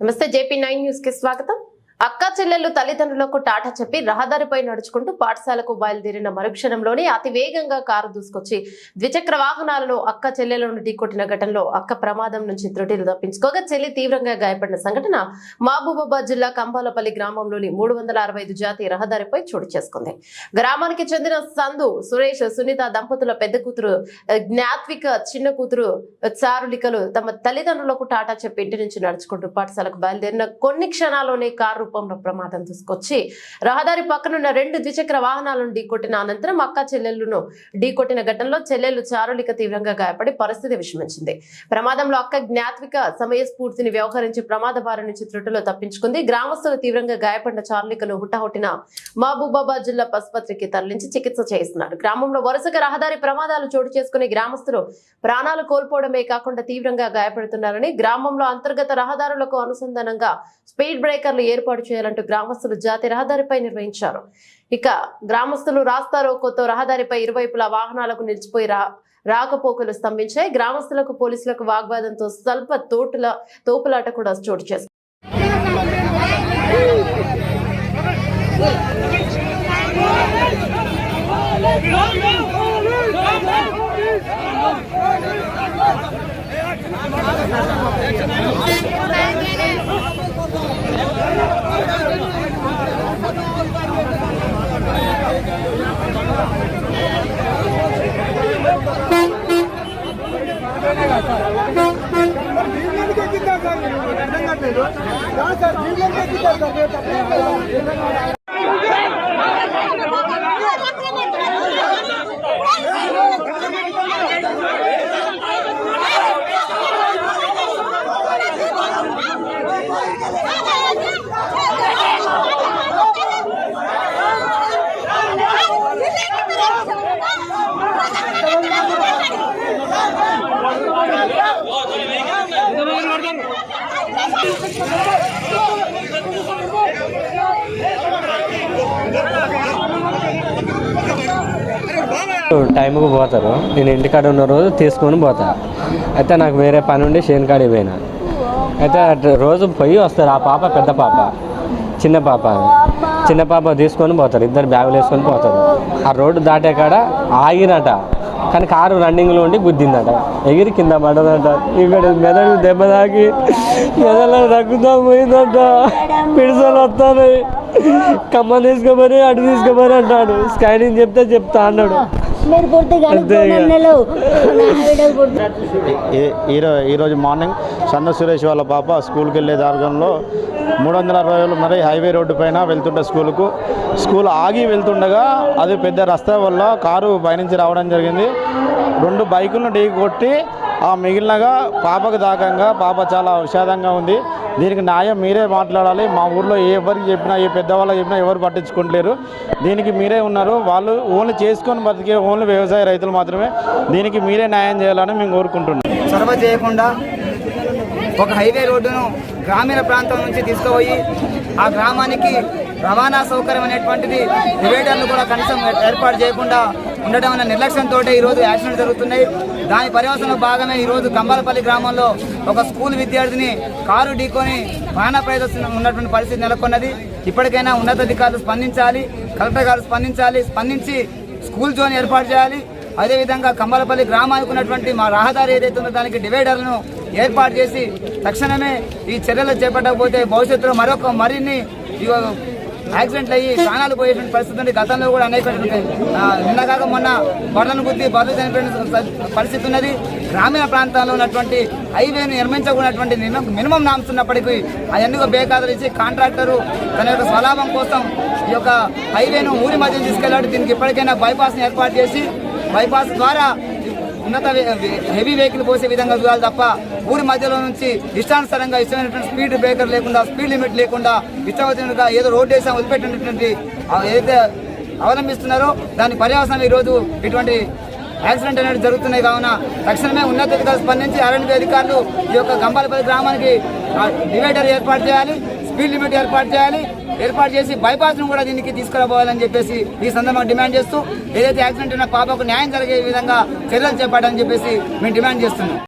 నమస్తే JP nine news కి స్వాగతం అక్క చెల్లెలు తల్లిదండ్రులకు టాటా చెప్పి రహదారిపై నడుచుకుంటూ పాఠశాలకు బయలుదేరిన మరుక్షణంలోనే అతి వేగంగా కారు దూసుకొచ్చి ద్విచక్ర వాహనాలను అక్క చెల్లెలను ఢీకొట్టిన ఘటనలో అక్క ప్రమాదం నుంచి త్రుటిలు తప్పించుకోగా చెల్లి తీవ్రంగా గాయపడిన సంఘటన మహబూబాబాద్ జిల్లా కంబాలపల్లి గ్రామంలోని మూడు వందల అరవై ఐదు జాతీయ రహదారిపై చోటు చేసుకుంది. గ్రామానికి చెందిన సందు సురేష్ సునీత దంపతుల పెద్ద కూతురు జ్ఞాత్విక చిన్న కూతురు చారులికలు తమ తల్లిదండ్రులకు టాటా చెప్పి ఇంటి నుంచి నడుచుకుంటూ పాఠశాలకు బయలుదేరిన కొన్ని క్షణాల్లోనే కారు రూపంలో ప్రమాదం తీసుకొచ్చి రహదారి పక్కనున్న రెండు ద్విచక్ర వాహనాలను ఢీకొట్టిన అనంతరం అక్క చెల్లెళ్ళను ఢీకొట్టిన ఘటనలో చెల్లెలు చారులిక తీవ్రంగా గాయపడి పరిస్థితి విషమించింది. ప్రమాదంలో అక్క జ్ఞాత్విక సమయస్ఫూర్తిని వ్యవహరించి ప్రమాద బారి నుంచి త్రుటిలో తప్పించుకుంది. గ్రామస్తులు తీవ్రంగా గాయపడిన చారులికను హుటాహుటిన మహబూబాబాద్ జిల్లా పసుపత్రికి తరలించి చికిత్స చేస్తున్నారు గ్రామంలో వరుసగా రహదారి ప్రమాదాలు చోటు చేసుకుని గ్రామస్తులు ప్రాణాలు కోల్పోవడమే కాకుండా తీవ్రంగా గాయపడుతున్నారని గ్రామంలో అంతర్గత రహదారులకు అనుసంధానంగా స్పీడ్ బ్రేకర్లు ఏర్పాటు చేయాలంటూ గ్రామస్తులు జాతీయ రహదారిపై నిర్వహించారు ఇక గ్రామస్తులు రాస్తా రోకోతో రహదారిపై ఇరువైపులా వాహనాలకు నిలిచిపోయి రా రాకపోకలు స్తంభించాయి. గ్రామస్తులకు పోలీసులకు వాగ్వాదంతో స్వల్ప తోటుల తోపులాట కూడా చోటు చేసుకుంది. సార్ సార్ దీనికి ఎక్కిద్దాం సార్ మీరు తప్పలేదు కదా. టైంకి పోతారు. నేను ఇంటికాడ ఉన్న రోజు తీసుకొని పోతా. అయితే నాకు వేరే పని ఉండి షేన్ కాడికి పోయినా. అయితే రోజు పోయి వస్తారు. ఆ పాప పెద్ద పాప. చిన్న పాప. చిన్న పాప తీసుకొని పోతారు. ఇద్దరు బ్యాగులు వేసుకొని పోతారు. ఆ రోడ్డు దాటే కాడ ఆగినట. కానీ కారు రన్నింగ్లో ఉండి గుద్దిందట. ఎగిరి కింద పడదట ఇక్కడ మెదడు దెబ్బ తాకి మెదడు తగ్గుతా పోయిందట. పిడిసలు వస్తాయి కమ్మ తీసుకోమని అటు తీసుకోమని అంటాడు. స్కానింగ్ చెప్తే చెప్తా అన్నాడు. మీరు పూర్తి అంతే ఇక. నెలలు పూర్తి ఈ- ఈరో ఈరోజు మార్నింగ్ సన్న సురేష్ వాళ్ళ పాప స్కూల్కి వెళ్ళే మార్గంలో మూడు వందల అరవై మరి హైవే రోడ్డు పైన వెళ్తుంటే స్కూల్కు. స్కూల్ ఆగి వెళ్తుండగా అది పెద్ద రస్తా వల్ల కారు పైనుంచి రావడం జరిగింది. రెండు బైకులను ఢీకొట్టి ఆ మిగిలినగా పాపకు దాకంగా పాప చాలా విషాదంగా ఉంది. దీనికి న్యాయం మీరే మాట్లాడాలి. మా ఊర్లో ఎవరికి చెప్పినా ఏ పెద్దవాళ్ళకి చెప్పినా ఎవరు పట్టించుకుంటలేరు. దీనికి మీరే ఉన్నారు. వాళ్ళు ఓన్లీ చేసుకొని బతికే ఓన్లీ వ్యవసాయ రైతులు మాత్రమే. దీనికి మీరే న్యాయం చేయాలని మేము కోరుకుంటున్నాం. చొరవ చేయకుండా ఒక హైవే రోడ్డును గ్రామీణ ప్రాంతం నుంచి తీసుకుపోయి ఆ గ్రామానికి రవాణా సౌకర్యం అనేటువంటిది డివైడర్లు కూడా కనీసం ఏర్పాటు చేయకుండా ఉండటం అనే నిర్లక్ష్యంతో ఈరోజు యాక్సిడెంట్ జరుగుతున్నాయి. దాని పర్యవసన భాగమే ఈరోజు కంబాలపల్లి గ్రామంలో ఒక స్కూల్ విద్యార్థిని కారు ఢీకొని ప్రాణ ప్రయత్నం ఉన్నటువంటి పరిస్థితి నెలకొన్నది. ఇప్పటికైనా ఉన్నతాధికారులు స్పందించాలి కలెక్టర్ గారు స్పందించాలి స్పందించి స్కూల్ జోన్ ఏర్పాటు చేయాలి. అదేవిధంగా కంబాలపల్లి గ్రామానికి ఉన్నటువంటి మా రహదారి ఏదైతే ఉందో దానికి డివైడర్లను ఏర్పాటు చేసి తక్షణమే ఈ చర్యలు చేపట్టకపోతే భవిష్యత్తులో మరొక మరిన్ని యాక్సిడెంట్లు అయ్యి ప్రాణాలు పోయేటువంటి పరిస్థితి ఉంది గతంలో కూడా అనేక నిన్న కాక మొన్న బర్లను గుద్ది బర్రెలు చనిపోయిన పరిస్థితి ఉన్నది. గ్రామీణ ప్రాంతాల్లో ఉన్నటువంటి హైవేను నిర్మించకున్నటువంటి మినిమం నామ్స్ ఉన్నప్పటికీ అవన్నీ బేకాదలు ఇచ్చి కాంట్రాక్టరు తన యొక్క స్వలాభం కోసం ఈ యొక్క హైవేను ఊరి మధ్య తీసుకెళ్ళాడు. దీనికి ఇప్పటికైనా బైపాస్ని ఏర్పాటు చేసి బైపాస్ ద్వారా ఉన్నత హెవీ వెహికల్ పోసే విధంగా చూడాలి తప్ప ఊరి మధ్యలో నుంచి ఇష్టానుసారంగా ఇష్టమైనటువంటి స్పీడ్ బ్రేకర్ లేకుండా స్పీడ్ లిమిట్ లేకుండా ఇష్టమైనట్టుగా ఏదో రోడ్ వేసాం వదిలిపెట్టినటువంటి ఏదైతే అవలంబిస్తున్నారో దాని పర్యవసనం ఈరోజు ఇటువంటి యాక్సిడెంట్ అనేది జరుగుతున్నాయి. కావున తక్షణమే ఉన్నతాధికారులు స్పందించి అరణ్య అధికారులు ఈ యొక్క గంబాలపల్లి గ్రామానికి డివైడర్ ఏర్పాటు చేయాలి స్పీడ్ లిమిట్ ఏర్పాటు చేయాలి ఏర్పాటు చేసి బైపాస్ను కూడా దీనికి తీసుకురాబోవాలని చెప్పేసి ఈ సందర్భంగా డిమాండ్ చేస్తూ ఏదైతే యాక్సిడెంట్ ఉన్న పాపకు న్యాయం జరిగే విధంగా చర్యలు చేపట్టాలని చెప్పేసి మేము డిమాండ్ చేస్తున్నాం.